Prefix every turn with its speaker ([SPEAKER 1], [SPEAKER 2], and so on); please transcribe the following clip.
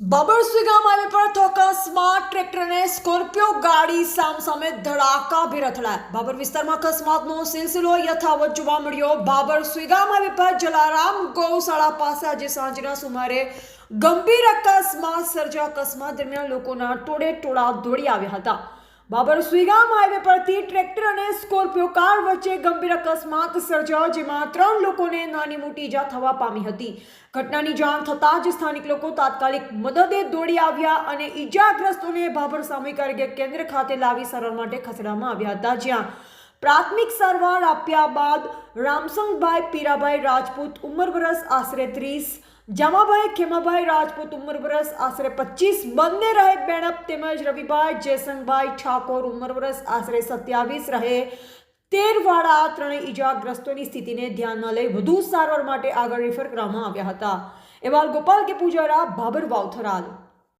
[SPEAKER 1] બાબરસી ગામ હાઈવે પર smart ટ્રેક્ટરને Scorpio ગાડી સામસામે ધડાકાભેર અથડાયા બાબર વિસ્તારમાં અકસ્માતનો સિલસિલો યથાવત જોવા મળ્યો. બાબર ગામ હાઈવે પર જલારામ ગૌશાળા પાસે આજે સાંજના સુમારે ગંભીર અકસ્માત સર્જા અકસ્માત દરમિયાન લોકોના ટોળે ટોળા દોડી આવ્યા હતા. બાબર સુઈગામ હાઈવે પરથી ટ્રેક્ટર અને સ્કોર્પિયો કાર વચ્ચે ગંભીર અકસ્માત સર્જાયો, જેમાં ત્રણ લોકોને નાની મોટી ઈજા થવા પામી હતી. ઘટનાની જાણ થતાં જ સ્થાનિક લોકો તાત્કાલિક મદદે દોડી આવ્યા અને ઈજાગ્રસ્તોને બાબર સામૂહિક આરોગ્ય કેન્દ્ર ખાતે લાવી સારવાર માટે ખસેડવામાં આવ્યા હતા જ્યાં પ્રાથમિક સારવાર આપ્યા બાદ રામસંગભાઈ પીરાભાઈ રાજપૂત ઉંમર વરસ આશરે ત્રીસ, જમાભાઈ ખેમાભાઈ રાજપૂત ઉંમર વરસ આશરે પચીસ, બંને રહે બેણપ તેમજ રવિભાઈ જયસંગભાઈ ઠાકોર ઉંમર વરસ આશરે સત્યાવીસ રહે. તેરવાડા ત્રણેય ઈજાગ્રસ્તોની સ્થિતિને ધ્યાનમાં લઈ વધુ સારવાર માટે આગળ રિફર કરવામાં આવ્યા હતા. એવા ગોપાલ કે પૂજારા, ભાભર વાવથરાલ.